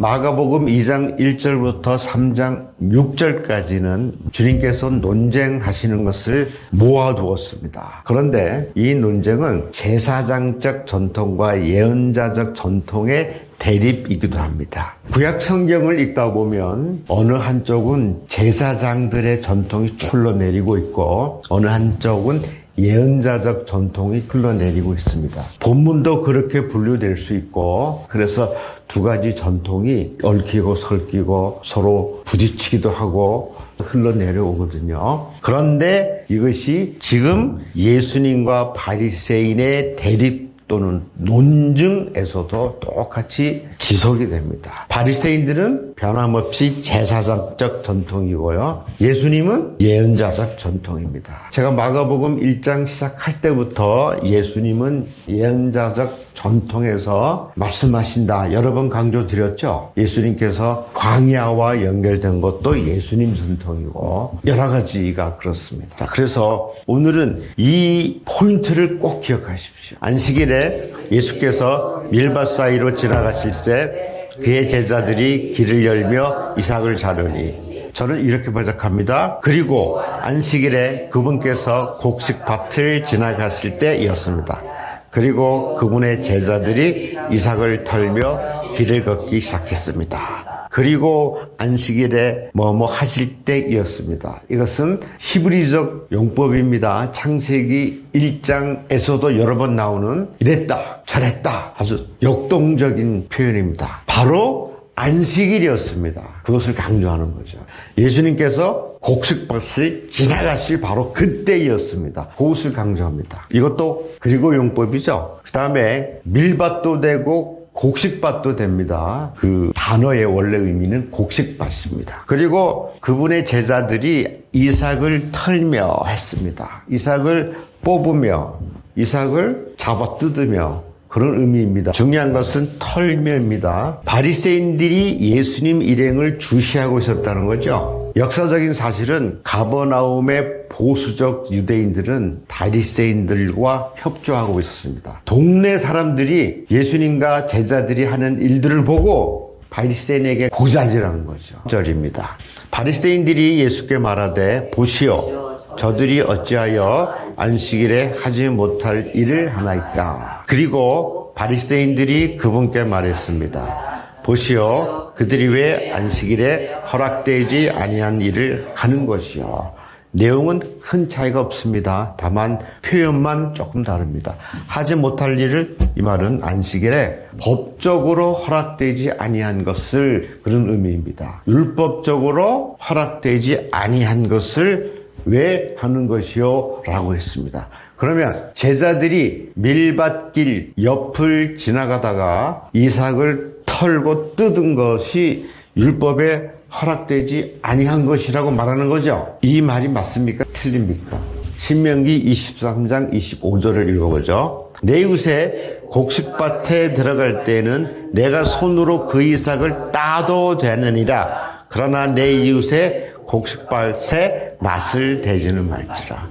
마가복음 2장 1절부터 3장 6절까지는 주님께서 논쟁하시는 것을 모아두었습니다. 그런데 이 논쟁은 제사장적 전통과 예언자적 전통의 대립이기도 합니다. 구약 성경을 읽다 보면 어느 한쪽은 제사장들의 전통이 출러내리고 있고 어느 한쪽은 예언자적 전통이 흘러내리고 있습니다. 본문도 그렇게 분류될 수 있고 그래서 두 가지 전통이 얽히고 설키고 서로 부딪히기도 하고 흘러내려오거든요. 그런데 이것이 지금 예수님과 바리새인의 대립 또는 논증에서도 똑같이 지속이 됩니다. 바리새인들은 변함없이 제사장적 전통이고요. 예수님은 예언자적 전통입니다. 제가 마가복음 1장 시작할 때부터 예수님은 예언자적 전통에서 말씀하신다. 여러 번 강조드렸죠. 예수님께서 광야와 연결된 것도 예수님 전통이고 여러 가지가 그렇습니다. 자, 그래서 오늘은 이 포인트를 꼭 기억하십시오. 안식일에 예수께서 밀밭 사이로 지나가실 때 그의 제자들이 길을 열며 이삭을 자르니 저는 이렇게 번역합니다. 그리고 안식일에 그분께서 곡식 밭을 지나가실 때이었습니다. 그리고 그분의 제자들이 이삭을 털며 길을 걷기 시작했습니다. 그리고 안식일에 뭐뭐 하실 때이었습니다. 이것은 히브리적 용법입니다. 창세기 1장에서도 여러 번 나오는 이랬다, 저랬다 아주 역동적인 표현입니다. 바로 안식일이었습니다. 그것을 강조하는 거죠. 예수님께서 곡식밭을 지나가실 바로 그때이었습니다. 그것을 강조합니다. 이것도 그리고 용법이죠. 그 다음에 밀밭도 되고 곡식밭도 됩니다. 그 단어의 원래 의미는 곡식밭입니다. 그리고 그분의 제자들이 이삭을 털며 했습니다. 이삭을 뽑으며 이삭을 잡아 뜯으며 그런 의미입니다. 중요한 것은 털매입니다. 바리새인들이 예수님 일행을 주시하고 있었다는 거죠. 역사적인 사실은 가버나움의 보수적 유대인들은 바리새인들과 협조하고 있었습니다. 동네 사람들이 예수님과 제자들이 하는 일들을 보고 바리새인에게 고자질하는 거죠. 절입니다. 바리새인들이 예수께 말하되 보시오 저들이 어찌하여 안식일에 하지 못할 일을 하나이까. 그리고 바리새인들이 그분께 말했습니다. 보시오, 그들이 왜 안식일에 허락되지 아니한 일을 하는 것이요. 내용은 큰 차이가 없습니다. 다만 표현만 조금 다릅니다. 하지 못할 일을 이 말은 안식일에 법적으로 허락되지 아니한 것을 그런 의미입니다. 율법적으로 허락되지 아니한 것을 왜 하는 것이요? 라고 했습니다. 그러면 제자들이 밀밭길 옆을 지나가다가 이삭을 털고 뜯은 것이 율법에 허락되지 아니한 것이라고 말하는 거죠. 이 말이 맞습니까? 틀립니까? 신명기 23장 25절을 읽어보죠. 내 이웃의 곡식밭에 들어갈 때는 내가 손으로 그 이삭을 따도 되느니라. 그러나 내 이웃의 곡식밭에 낯을 대지는 말지라.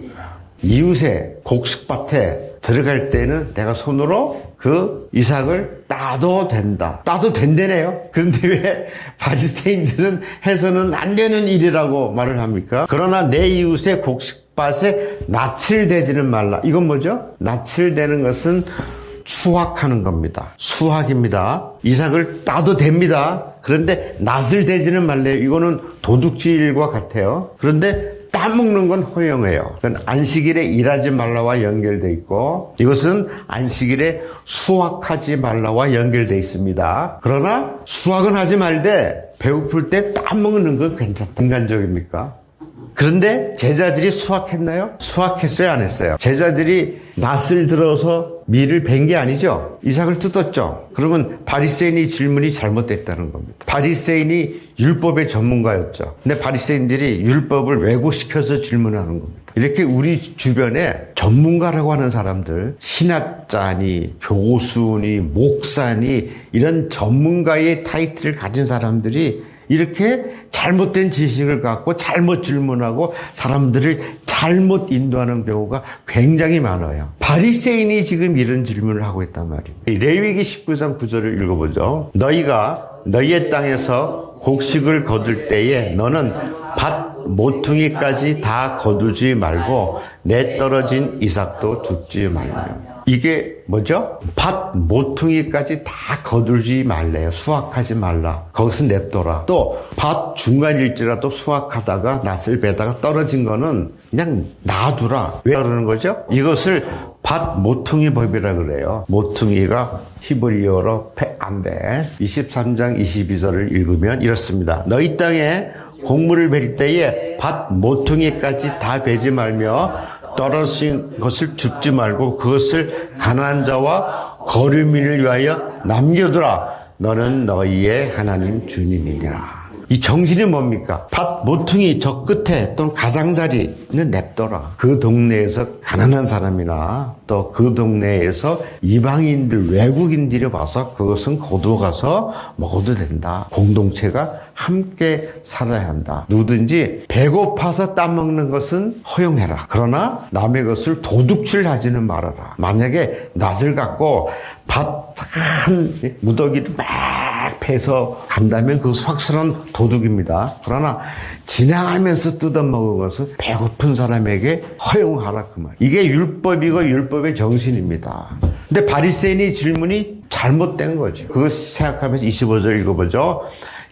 이웃의 곡식밭에 들어갈 때는 내가 손으로 그 이삭을 따도 된다. 따도 된대네요. 그런데 왜 바리새인들은 해서는 안 되는 일이라고 말을 합니까? 그러나 내 이웃의 곡식밭에 낯을 대지는 말라. 이건 뭐죠? 낯을 대는 것은 수확하는 겁니다. 수확입니다. 이삭을 따도 됩니다. 그런데 낯을 대지는 말래요. 이거는 도둑질과 같아요. 그런데 따 먹는 건 허용해요. 그건 안식일에 일하지 말라와 연결돼 있고 이것은 안식일에 수확하지 말라와 연결돼 있습니다. 그러나 수확은 하지 말되 배고플 때 따먹는 건 괜찮다. 인간적입니까? 그런데 제자들이 수확했나요? 수확했어요? 안 했어요? 제자들이 낫을 들어서 밀을 벤게 아니죠? 이삭을 뜯었죠? 그러면 바리새인이 질문이 잘못됐다는 겁니다. 바리새인이 율법의 전문가였죠. 근데 바리새인들이 율법을 왜곡시켜서 질문하는 겁니다. 이렇게 우리 주변에 전문가라고 하는 사람들, 신학자니, 교수니, 목사니, 이런 전문가의 타이틀을 가진 사람들이 이렇게 잘못된 지식을 갖고 잘못 질문하고 사람들을 잘못 인도하는 경우가 굉장히 많아요. 바리새인이 지금 이런 질문을 하고 있단 말이에요. 레위기 19장 9절을 읽어보죠. 너희가 너희의 땅에서 곡식을 거둘 때에 너는 밭 모퉁이까지 다 거두지 말고 내 떨어진 이삭도 죽지 말며. 이게 뭐죠? 밭 모퉁이까지 다 거두지 말래요. 수확하지 말라. 거기서 냅둬라. 또 밭 중간일지라도 수확하다가 낫을 베다가 떨어진 거는 그냥 놔두라. 왜 그러는 거죠? 이것을 밭 모퉁이 법이라 그래요. 모퉁이가 히브리어로 페안데 23장 22절을 읽으면 이렇습니다. 너희 땅에 곡물을 벨 때에 밭 모퉁이까지 다 베지 말며 떨어진 것을 줍지 말고 그것을 가난한 자와 거류민을 위하여 남겨두라. 너는 너희의 하나님 주님이니라. 이 정신이 뭡니까? 밭 모퉁이 저 끝에 또는 가장자리는 냅둬라. 그 동네에서 가난한 사람이나 또 그 동네에서 이방인들, 외국인들이 와서 그것은 거두어가서 먹어도 된다. 공동체가 함께 살아야 한다. 누구든지 배고파서 따먹는 것은 허용해라. 그러나 남의 것을 도둑질 하지는 말아라. 만약에 낫을 갖고 밭한 무더기를 막 패서 간다면 그것은 확실한 도둑입니다. 그러나 지나가면서 뜯어먹은 것은 배고픈 사람에게 허용하라 그 말. 이게 율법이고 율법의 정신입니다. 근데 바리새인의 질문이 잘못된 거죠. 그걸 생각하면서 25절 읽어보죠.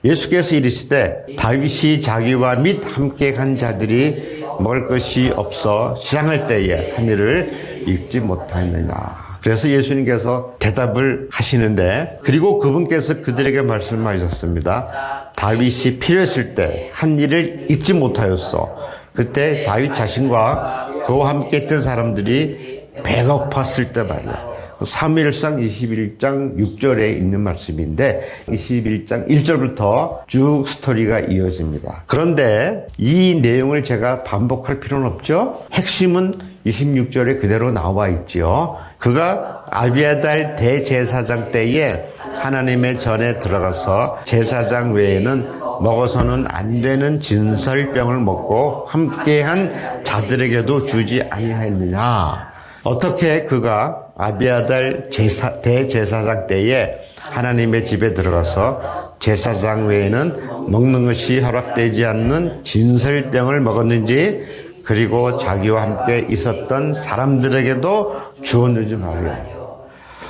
예수께서 이르시되 다윗이 자기와 및 함께 간 자들이 먹을 것이 없어 시장할 때에 한 일을 읽지 못하였느냐. 그래서 예수님께서 대답을 하시는데 그리고 그분께서 그들에게 말씀하셨습니다. 다윗이 필요했을 때 한 일을 잊지 못하였어. 그때 다윗 자신과 그와 함께 했던 사람들이 배가 고팠을 때 말이야. 3일상 21장 6절에 있는 말씀인데 21장 1절부터 쭉 스토리가 이어집니다. 그런데 이 내용을 제가 반복할 필요는 없죠. 핵심은 26절에 그대로 나와 있지요. 그가 아비아달 대제사장 때에 하나님의 전에 들어가서 제사장 외에는 먹어서는 안 되는 진설병을 먹고 함께한 자들에게도 주지 아니하였느냐. 어떻게 그가 아비아달 제사, 대제사장 때에 하나님의 집에 들어가서 제사장 외에는 먹는 것이 허락되지 않는 진설병을 먹었는지 그리고 자기와 함께 있었던 사람들에게도 주었는지 말이에요.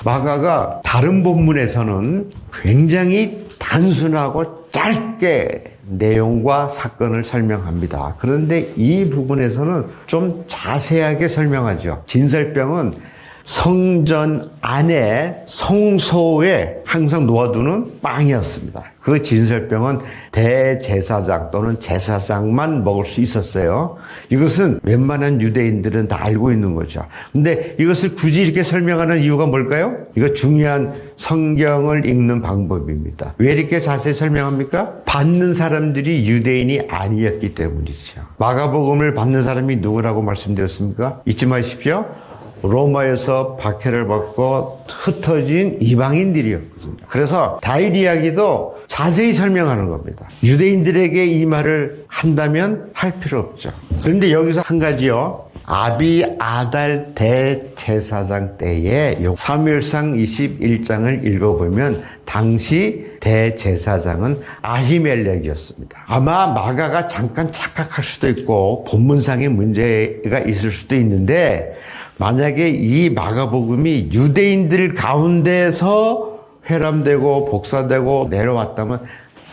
마가가 다른 본문에서는 굉장히 단순하고 짧게 내용과 사건을 설명합니다. 그런데 이 부분에서는 좀 자세하게 설명하죠. 진설병은 성전 안에 성소에 항상 놓아두는 빵이었습니다. 그 진설병은 대제사장 또는 제사장만 먹을 수 있었어요. 이것은 웬만한 유대인들은 다 알고 있는 거죠. 근데 이것을 굳이 이렇게 설명하는 이유가 뭘까요? 이거 중요한 성경을 읽는 방법입니다. 왜 이렇게 자세히 설명합니까? 받는 사람들이 유대인이 아니었기 때문이죠. 마가복음을 받는 사람이 누구라고 말씀드렸습니까? 잊지 마십시오. 로마에서 박해를 받고 흩어진 이방인들이었거든요. 그래서 다윗 이야기도 자세히 설명하는 겁니다. 유대인들에게 이 말을 한다면 할 필요 없죠. 그런데 여기서 한 가지요. 아비 아달 대제사장 때에 사무엘상 21장을 읽어보면 당시 대제사장은 아히멜렉이었습니다. 아마 마가가 잠깐 착각할 수도 있고 본문상의 문제가 있을 수도 있는데 만약에 이 마가복음이 유대인들 가운데서 회람되고 복사되고 내려왔다면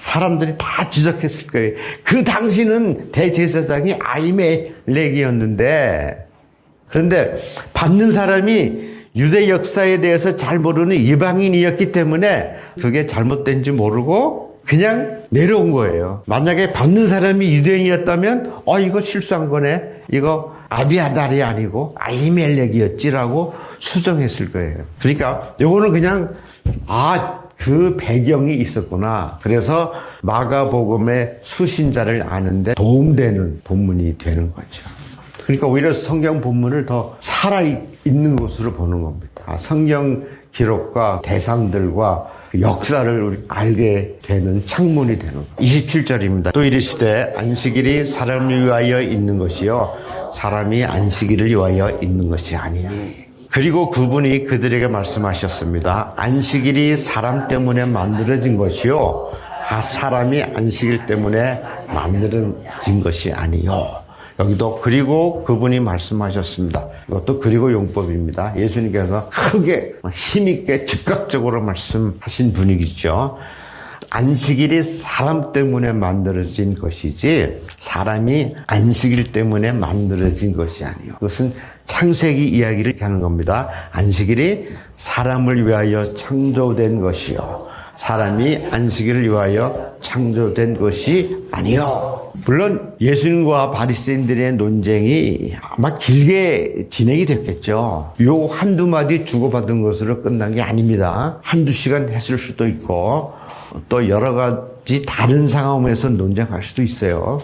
사람들이 다 지적했을 거예요. 그 당시는 대제사장이 아이멜렉이었는데 그런데 받는 사람이 유대 역사에 대해서 잘 모르는 이방인이었기 때문에 그게 잘못된지 모르고 그냥 내려온 거예요. 만약에 받는 사람이 유대인이었다면 어 이거 실수한 거네. 이거 아비아달이 아니고 아이멜렉이었지라고 수정했을 거예요. 그러니까 요거는 그냥 아 그 배경이 있었구나. 그래서 마가복음의 수신자를 아는데 도움되는 본문이 되는 거죠. 그러니까 오히려 성경 본문을 더 살아있는 것으로 보는 겁니다. 아, 성경 기록과 대상들과 역사를 알게 되는 창문이 되는 거예요. 27절입니다. 또 이르시되 안식일이 사람을 위하여 있는 것이요 사람이 안식일을 위하여 있는 것이 아니니 그리고 그분이 그들에게 말씀하셨습니다. 안식일이 사람 때문에 만들어진 것이요. 아, 사람이 안식일 때문에 만들어진 것이 아니요. 여기도 그리고 그분이 말씀하셨습니다. 이것도 그리고 용법입니다. 예수님께서 크게 힘있게 즉각적으로 말씀하신 분위기죠. 안식일이 사람 때문에 만들어진 것이지 사람이 안식일 때문에 만들어진 것이 아니요. 그것은 창세기 이야기를 하는 겁니다. 안식일이 사람을 위하여 창조된 것이요. 사람이 안식일을 위하여 창조된 것이 아니요. 물론 예수님과 바리새인들의 논쟁이 아마 길게 진행이 됐겠죠. 요 한두 마디 주고받은 것으로 끝난 게 아닙니다. 한두 시간 했을 수도 있고 또 여러 가지 다른 상황에서 논쟁할 수도 있어요.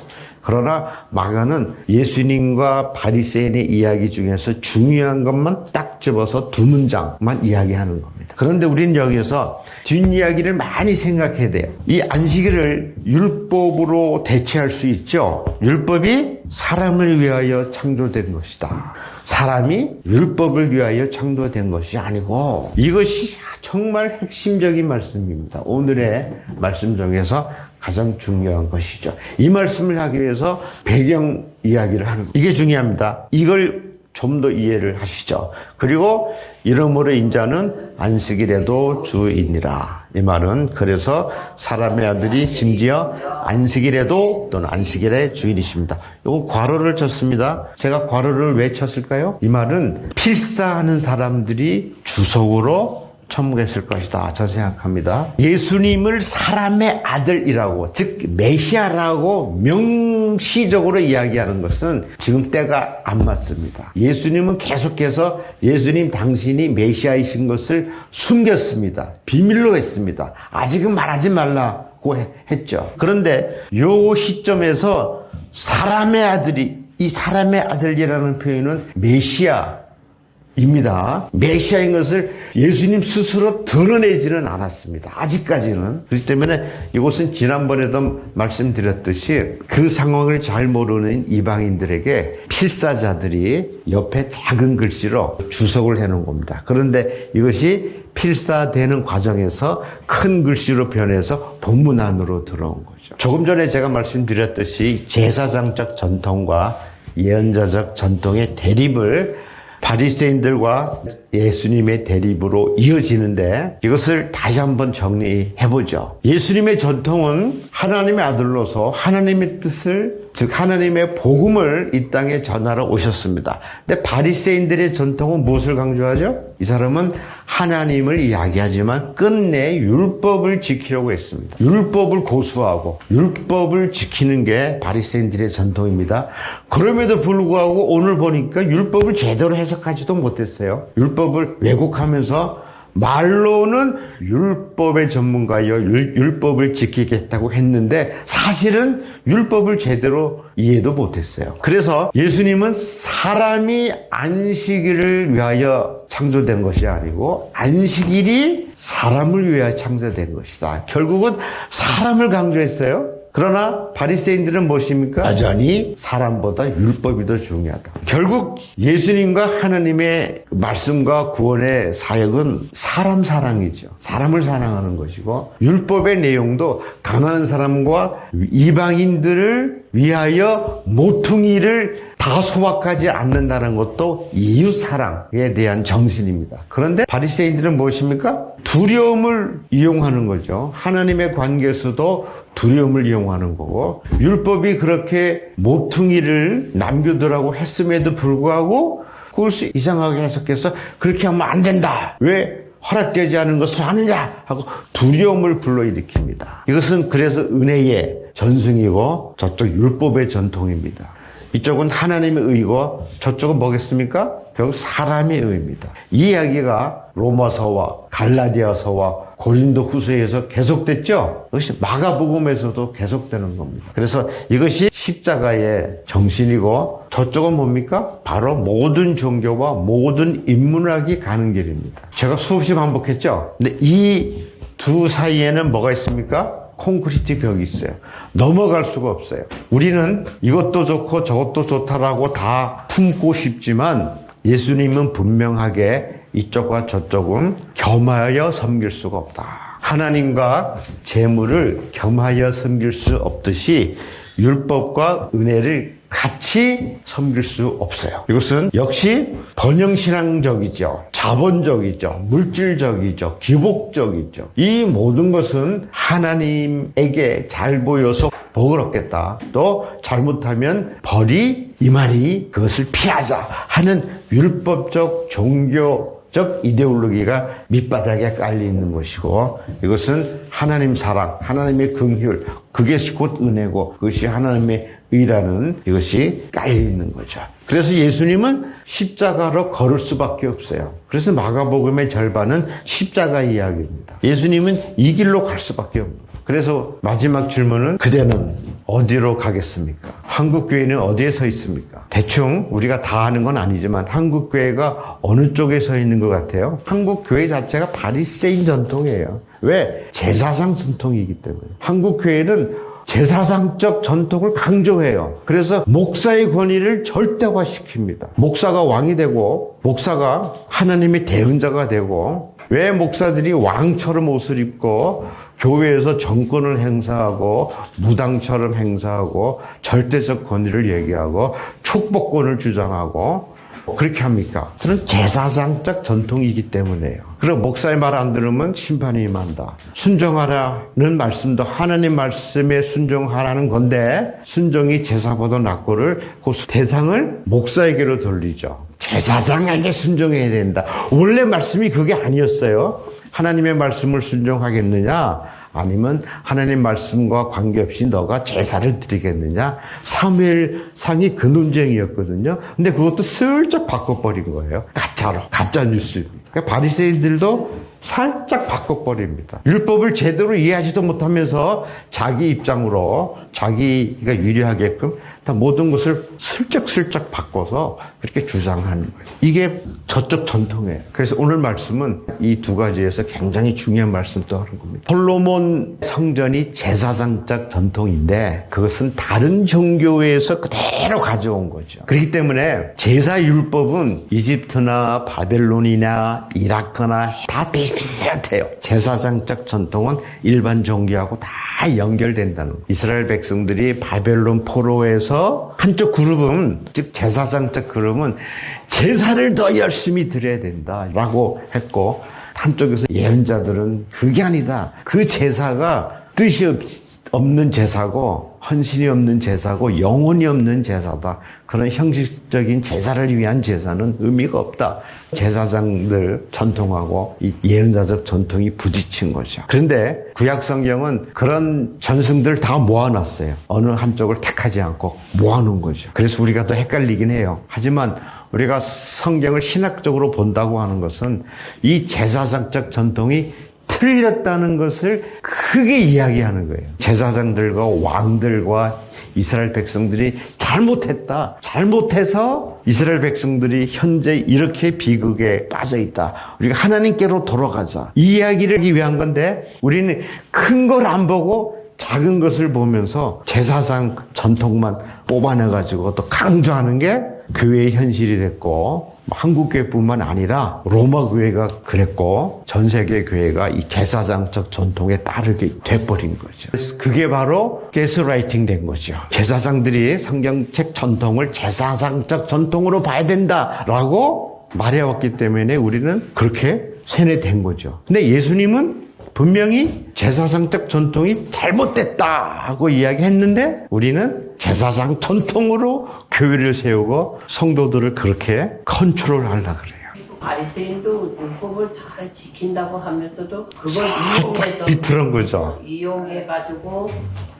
그러나 마가는 예수님과 바리새인의 이야기 중에서 중요한 것만 딱 집어서 두 문장만 이야기하는 겁니다. 그런데 우리는 여기서 뒷이야기를 많이 생각해야 돼요. 이 안식일을 율법으로 대체할 수 있죠. 율법이 사람을 위하여 창조된 것이다. 사람이 율법을 위하여 창조된 것이 아니고 이것이 정말 핵심적인 말씀입니다. 오늘의 말씀 중에서 가장 중요한 것이죠. 이 말씀을 하기 위해서 배경 이야기를 하는 거. 이게 중요합니다. 이걸 좀 더 이해를 하시죠. 그리고 이러므로 인자는 안식일에도 주이니라. 이 말은 그래서 사람의 아들이 심지어 안식일에도 또는 안식일의 주인이십니다. 요거 괄호를 쳤습니다. 제가 괄호를 왜 쳤을까요? 이 말은 필사하는 사람들이 주석으로 첨부했을 것이다. 저 생각합니다. 예수님을 사람의 아들이라고, 즉, 메시아라고 명시적으로 이야기하는 것은 지금 때가 안 맞습니다. 예수님은 계속해서 예수님 당신이 메시아이신 것을 숨겼습니다. 비밀로 했습니다. 아직은 말하지 말라고 했죠. 그런데 요 시점에서 사람의 아들이, 이 사람의 아들이라는 표현은 메시아, 입니다. 메시아인 것을 예수님 스스로 드러내지는 않았습니다. 아직까지는. 그렇기 때문에 이곳은 지난번에도 말씀드렸듯이 그 상황을 잘 모르는 이방인들에게 필사자들이 옆에 작은 글씨로 주석을 해놓은 겁니다. 그런데 이것이 필사되는 과정에서 큰 글씨로 변해서 본문 안으로 들어온 거죠. 조금 전에 제가 말씀드렸듯이 제사장적 전통과 예언자적 전통의 대립을 바리새인들과 예수님의 대립으로 이어지는데 이것을 다시 한번 정리해 보죠. 예수님의 전통은 하나님의 아들로서 하나님의 뜻을 즉 하나님의 복음을 이 땅에 전하러 오셨습니다. 근데 바리새인들의 전통은 무엇을 강조하죠? 이 사람은 하나님을 이야기하지만 끝내 율법을 지키려고 했습니다. 율법을 고수하고 율법을 지키는 게 바리새인들의 전통입니다. 그럼에도 불구하고 오늘 보니까 율법을 제대로 해석하지도 못했어요. 율법을 왜곡하면서 말로는 율법의 전문가여 율 법을 지키겠다고 했는데 사실은 율법을 제대로 이해도 못했어요. 그래서 예수님은 사람이 안식일을 위하여 창조된 것이 아니고 안식일이 사람을 위하여 창조된 것이다. 결국은 사람을 강조했어요. 그러나 바리새인들은 무엇입니까? 여전히 사람보다 율법이 더 중요하다. 결국 예수님과 하나님의 말씀과 구원의 사역은 사람 사랑이죠. 사람을 사랑하는 것이고 율법의 내용도 가난한 사람과 이방인들을 위하여 모퉁이를 다 수확하지 않는다는 것도 이웃 사랑에 대한 정신입니다. 그런데 바리새인들은 무엇입니까? 두려움을 이용하는 거죠. 하나님의 관계에서도 두려움을 이용하는 거고 율법이 그렇게 모퉁이를 남겨두라고 했음에도 불구하고 그걸 이상하게 해석해서 그렇게 하면 안 된다. 왜 허락되지 않은 것을 하느냐 하고 두려움을 불러일으킵니다. 이것은 그래서 은혜의 전승이고 저쪽 율법의 전통입니다. 이쪽은 하나님의 의고 저쪽은 뭐겠습니까? 결국 사람의 의입니다. 이 이야기가 로마서와 갈라디아서와 고린도 후서에서 계속됐죠. 이것이 마가복음에서도 계속되는 겁니다. 그래서 이것이 십자가의 정신이고 저쪽은 뭡니까? 바로 모든 종교와 모든 인문학이 가는 길입니다. 제가 수없이 반복했죠. 근데 이 두 사이에는 뭐가 있습니까? 콘크리트 벽이 있어요. 넘어갈 수가 없어요. 우리는 이것도 좋고 저것도 좋다라고 다 품고 싶지만 예수님은 분명하게 이쪽과 저쪽은 겸하여 섬길 수가 없다. 하나님과 재물을 겸하여 섬길 수 없듯이 율법과 은혜를 같이 섬길 수 없어요. 이것은 역시 번영신앙적이죠. 자본적이죠. 물질적이죠. 기복적이죠. 이 모든 것은 하나님에게 잘 보여서 복을 얻겠다. 또 잘못하면 벌이 이만희 그것을 피하자 하는 율법적 종교 적 이데올로기가 밑바닥에 깔려 있는 것이고 이것은 하나님 사랑, 하나님의 긍휼, 그것이 곧 은혜고 그것이 하나님의 의라는 이것이 깔려 있는 거죠. 그래서 예수님은 십자가로 걸을 수밖에 없어요. 그래서 마가복음의 절반은 십자가 이야기입니다. 예수님은 이 길로 갈 수밖에 없는 그래서 마지막 질문은 그대는 어디로 가겠습니까? 한국 교회는 어디에 서 있습니까? 대충 우리가 다 아는 건 아니지만 한국 교회가 어느 쪽에 서 있는 것 같아요? 한국 교회 자체가 바리새인 전통이에요. 왜? 제사상 전통이기 때문에. 한국 교회는 제사상적 전통을 강조해요. 그래서 목사의 권위를 절대화시킵니다. 목사가 왕이 되고 목사가 하나님의 대응자가 되고 왜 목사들이 왕처럼 옷을 입고 교회에서 정권을 행사하고 무당처럼 행사하고 절대적 권위를 얘기하고 축복권을 주장하고 그렇게 합니까? 저는 제사상적 전통이기 때문에요. 그리고 목사의 말 안 들으면 심판이 임한다. 순종하라는 말씀도 하나님 말씀에 순종하라는 건데 순종이 제사보다 낫고를 그 대상을 목사에게로 돌리죠. 제사상에게 순종해야 된다. 원래 말씀이 그게 아니었어요. 하나님의 말씀을 순종하겠느냐? 아니면 하나님 말씀과 관계없이 너가 제사를 드리겠느냐? 사무엘 상이 그 논쟁이었거든요. 근데 그것도 슬쩍 바꿔버린 거예요. 가짜로, 가짜 뉴스입니다. 그러니까 바리새인들도 살짝 바꿔버립니다. 율법을 제대로 이해하지도 못하면서 자기 입장으로 자기가 유리하게끔 다 모든 것을 슬쩍슬쩍 바꿔서 그렇게 주장하는 거예요. 이게 저쪽 전통이에요. 그래서 오늘 말씀은 이 두 가지에서 굉장히 중요한 말씀 또 하는 겁니다. 솔로몬 성전이 제사상적 전통인데 그것은 다른 종교에서 그대로 가져온 거죠. 그렇기 때문에 제사 율법은 이집트나 바벨론이나 이라크나 다 비슷비슷해요. 제사상적 전통은 일반 종교하고 다 연결된다는 거예요. 이스라엘 백성들이 바벨론 포로에서 한쪽 그룹은 즉 제사상적 그룹은 제사를 더 열심히 드려야 된다라고 했고 한쪽에서 예언자들은 그게 아니다. 그 제사가 뜻이 없, 없는 제사고 헌신이 없는 제사고 영혼이 없는 제사다. 그런 형식적인 제사를 위한 제사는 의미가 없다. 제사장들 전통하고 이 예언자적 전통이 부딪힌 거죠. 그런데 구약 성경은 그런 전승들 다 모아놨어요. 어느 한쪽을 택하지 않고 모아놓은 거죠. 그래서 우리가 더 헷갈리긴 해요. 하지만 우리가 성경을 신학적으로 본다고 하는 것은 이 제사상적 전통이 틀렸다는 것을 크게 이야기하는 거예요. 제사장들과 왕들과 이스라엘 백성들이 잘못했다. 잘못해서 이스라엘 백성들이 현재 이렇게 비극에 빠져 있다. 우리가 하나님께로 돌아가자. 이 이야기를 하기 위한 건데 우리는 큰 걸 안 보고 작은 것을 보면서 제사상 전통만 뽑아내가지고 또 강조하는 게 교회의 현실이 됐고 한국 교회뿐만 아니라 로마 교회가 그랬고 전 세계 교회가 이 제사장적 전통에 따르게 돼버린 거죠. 그게 바로 게스라이팅 된 거죠. 제사장들이 성경책 전통을 제사장적 전통으로 봐야 된다라고 말해왔기 때문에 우리는 그렇게 세뇌된 거죠. 근데 예수님은 분명히 제사상적 전통이 잘못됐다 하고 이야기했는데 우리는 제사상 전통으로 교회를 세우고 성도들을 그렇게 컨트롤 하려 그래요. 바리새인도 율법을 잘 지킨다고 하면서도 그걸 이용해서 비틀은 거죠. 이용해 가지고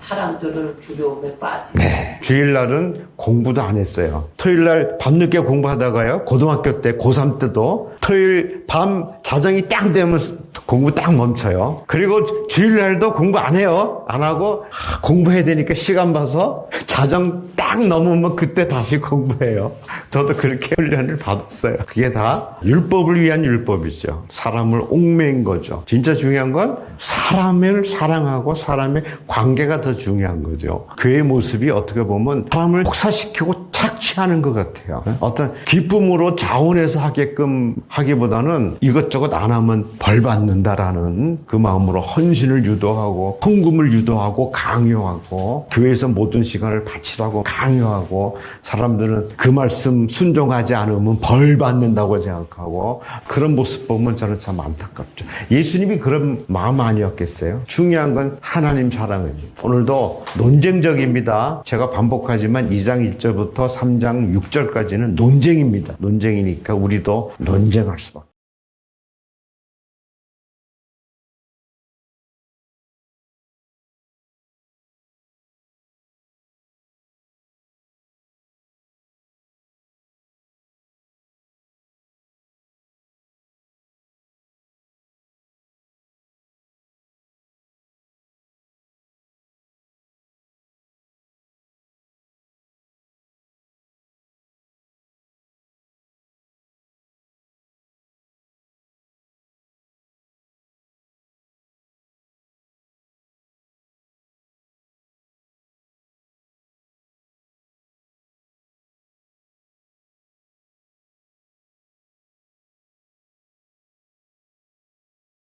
사람들을 두려움에 빠지. 네. 주일날은 공부도 안 했어요. 토요일날 밤늦게 공부하다가요. 고등학교 때, 고3 때도 토요일 밤 자정이 딱 되면 공부 딱 멈춰요. 그리고 주일날도 공부 안 해요. 안 하고 아, 공부해야 되니까 시간 봐서 자정 딱 넘으면 그때 다시 공부해요. 저도 그렇게 훈련을 받았어요. 그게 다 율법을 위한 율법이죠. 사람을 옥매인 거죠. 진짜 중요한 건 사람을 사랑하고 사람의 관계가 더 중요한 거죠. 교회 모습이 어떻게 보면 사람을 혹사시키고 착 착취하는 것 같아요. 어떤 기쁨으로 자원해서 하게끔 하기보다는 이것저것 안 하면 벌 받는다라는 그 마음으로 헌신을 유도하고 헌금을 유도하고 강요하고 교회에서 모든 시간을 바치라고 강요하고 사람들은 그 말씀 순종하지 않으면 벌 받는다고 생각하고 그런 모습 보면 저는 참 안타깝죠. 예수님이 그런 마음 아니었겠어요? 중요한 건 하나님 사랑입니다. 오늘도 논쟁적입니다. 제가 반복하지만 2장 1절부터 3장 6절까지는 논쟁입니다. 논쟁이니까 우리도 논쟁할 수밖에